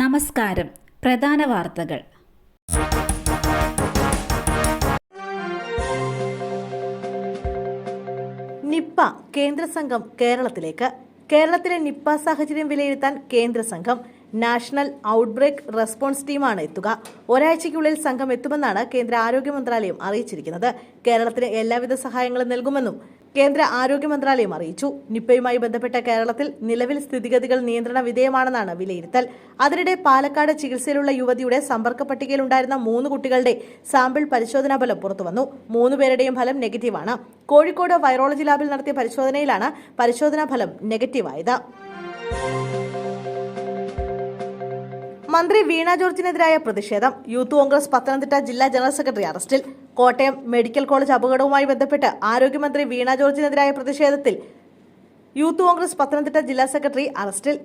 നമസ്കാരം. പ്രധാന വാർത്തകൾ. നിപ്പ കേന്ദ്ര സംഘം കേരളത്തിലേക്ക്. കേരളത്തിലെ നിപ്പ സാഹചര്യം വിലയിരുത്താൻ കേന്ദ്ര സംഘം നാഷണൽ ഔട്ട്ബ്രേക്ക് റെസ്പോൺസ് ടീമാണ് എത്തുക. ഒരാഴ്ചയ്ക്കുള്ളിൽ സംഘം എത്തുമെന്നാണ് കേന്ദ്ര ആരോഗ്യ മന്ത്രാലയം അറിയിച്ചിരിക്കുന്നത്. കേരളത്തിന് എല്ലാവിധ സഹായങ്ങളും നൽകുമെന്നും കേന്ദ്ര ആരോഗ്യ മന്ത്രാലയം അറിയിച്ചു. നിപ്പയുമായി ബന്ധപ്പെട്ട കേരളത്തിൽ നിലവിൽ സ്ഥിതിഗതികൾ നിയന്ത്രണ വിധേയമാണെന്നാണ് വിലയിരുത്തൽ. അതിനിടെ പാലക്കാട് ചികിത്സയിലുള്ള യുവതിയുടെ സമ്പർക്ക പട്ടികയിലുണ്ടായിരുന്ന മൂന്ന് കുട്ടികളുടെ സാമ്പിൾ പരിശോധനാ ഫലം പുറത്തുവന്നു. മൂന്ന് പേരുടെയും ഫലം നെഗറ്റീവാണ്. കോഴിക്കോട് വൈറോളജി ലാബിൽ നടത്തിയ പരിശോധനയിലാണ് പരിശോധനാ ഫലം നെഗറ്റീവായത്. മന്ത്രി വീണ ജോർജിനെതിരായ പ്രതിഷേധം. യൂത്ത് കോൺഗ്രസ് പത്തനംതിട്ട ജില്ലാ ജനറൽ സെക്രട്ടറി അറസ്റ്റിൽ. കോട്ടയം മെഡിക്കൽ കോളേജ് അപകടവുമായി ബന്ധപ്പെട്ട് ആരോഗ്യമന്ത്രി വീണ ജോർജിനെതിരായ പ്രതിഷേധത്തിൽ യൂത്ത് കോൺഗ്രസ് പത്തനംതിട്ട ജില്ലാ സെക്രട്ടറി അറസ്റ്റിൽ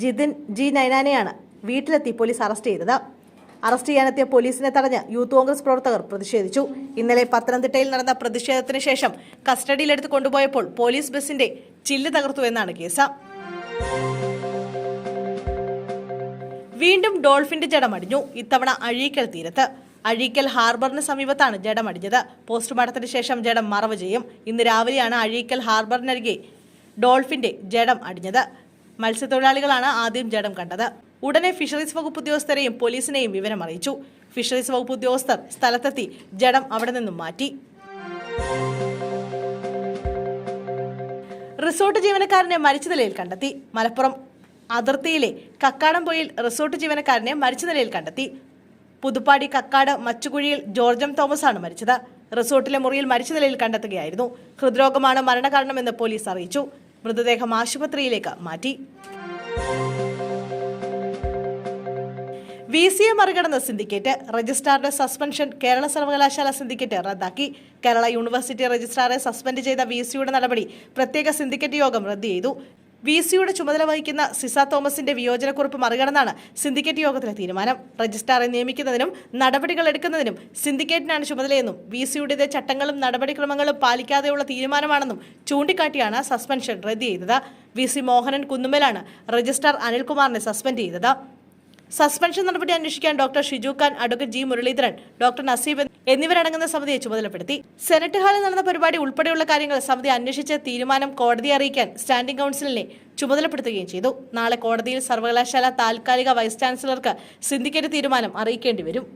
ജിതിൻ ജി നൈനാനെയാണ് വീട്ടിലെത്തി പോലീസ് അറസ്റ്റ് ചെയ്തത്. അറസ്റ്റ് ചെയ്യാനെത്തിയ പോലീസിനെ തടഞ്ഞ് യൂത്ത് കോൺഗ്രസ് പ്രവർത്തകർ പ്രതിഷേധിച്ചു. ഇന്നലെ പത്തനംതിട്ടയിൽ നടന്ന പ്രതിഷേധത്തിന് ശേഷം കസ്റ്റഡിയിലെടുത്ത് കൊണ്ടുപോയപ്പോൾ പോലീസ് ബസിന്റെ ചില്ല് തകർത്തു എന്നാണ് കേസ്. വീണ്ടും ഡോൾഫിന്റെ ജഡമടിഞ്ഞു. ഇത്തവണ അഴീക്കൽ തീരത്ത്. അഴീക്കൽ ഹാർബറിന് സമീപത്താണ് ജഡമടിഞ്ഞത്. പോസ്റ്റ്മോർട്ടത്തിന് ശേഷം ജഡം മറവ് ചെയ്യും. ഇന്ന് രാവിലെയാണ് അഴീക്കൽ ഹാർബറിനരികെ ഡോൾഫിന്റെ ജഡം അടിഞ്ഞത്. മത്സ്യത്തൊഴിലാളികളാണ് ആദ്യം ജഡം കണ്ടത്. ഉടനെ ഫിഷറീസ് വകുപ്പ് ഉദ്യോഗസ്ഥരെയും പോലീസിനെയും വിവരം അറിയിച്ചു ഫിഷറീസ് വകുപ്പ് ഉദ്യോഗസ്ഥർ സ്ഥലത്തെത്തി ജഡം അവിടെ നിന്നും മാറ്റി. റിസോർട്ട് ജീവനക്കാരനെ മരിച്ച നിലയിൽ കണ്ടെത്തി. മലപ്പുറം അതിർത്തിയിലെ കക്കാടംപൊയിൽ റിസോർട്ട് ജീവനക്കാരനെ മരിച്ച നിലയിൽ കണ്ടെത്തി. പുതുപ്പാടി കക്കാട് മച്ചുകുഴിയിൽ ജോർജം തോമസ് ആണ് മരിച്ചത്. റിസോർട്ടിലെ മുറിയിൽ മരിച്ച നിലയിൽ കണ്ടെത്തുകയായിരുന്നു. ഹൃദ്രോഗമാണ് മരണകാരണമെന്ന് പോലീസ് അറിയിച്ചു. മൃതദേഹം ആശുപത്രിയിലേക്ക് മാറ്റി. വി സി എ മറികടന്ന സിൻഡിക്കേറ്റ് രജിസ്ട്രാറുടെ സസ്പെൻഷൻ കേരള സർവകലാശാല സിൻഡിക്കേറ്റ് റദ്ദാക്കി. കേരള യൂണിവേഴ്സിറ്റി രജിസ്ട്രാറെ സസ്പെൻഡ് ചെയ്ത വി സിയുടെ നടപടി പ്രത്യേക സിൻഡിക്കേറ്റ് യോഗം റദ്ദ് ചെയ്തു. വി സിയുടെ ചുമതല വഹിക്കുന്ന സിസ തോമസിന്റെ വിയോജനക്കുറിപ്പ് മറികടന്നാണ് സിൻഡിക്കേറ്റ് യോഗത്തിലെ തീരുമാനം. രജിസ്ട്രാറെ നിയമിക്കുന്നതിനും നടപടികൾ എടുക്കുന്നതിനും സിൻഡിക്കേറ്റിനാണ് ചുമതലയെന്നും വി സിയുടേത് ചട്ടങ്ങളും നടപടിക്രമങ്ങളും പാലിക്കാതെയുള്ള തീരുമാനമാണെന്നും ചൂണ്ടിക്കാട്ടിയാണ് സസ്പെൻഷൻ റദ്ദ് ചെയ്തത്. വി സി മോഹനൻ കുന്നുമ്മലാണ് രജിസ്ട്രാർ അനിൽകുമാറിനെ സസ്പെൻഡ് ചെയ്തത്. സസ്പെൻഷൻ നടപടി അന്വേഷിക്കാൻ doctor Shiju Khan advocate G Muraleedharan doctor Naseeb എന്നിവരടങ്ങുന്ന സമിതിയെ ചുമതലപ്പെടുത്തി. സെനറ്റ് ഹാളിൽ നടന്ന പരിപാടി ഉൾപ്പെടെയുള്ള കാര്യങ്ങൾ സമിതി അന്വേഷിച്ച് തീരുമാനം കോടതിയെ അറിയിക്കാൻ സ്റ്റാൻഡിംഗ് കൗൺസിലിനെ ചുമതലപ്പെടുത്തുകയും ചെയ്തു. നാളെ കോടതിയിൽ സർവകലാശാല താൽക്കാലിക വൈസ് ചാൻസലർക്ക് സിന്ധിക്കേറ്റ് തീരുമാനം അറിയിക്കേണ്ടി വരും.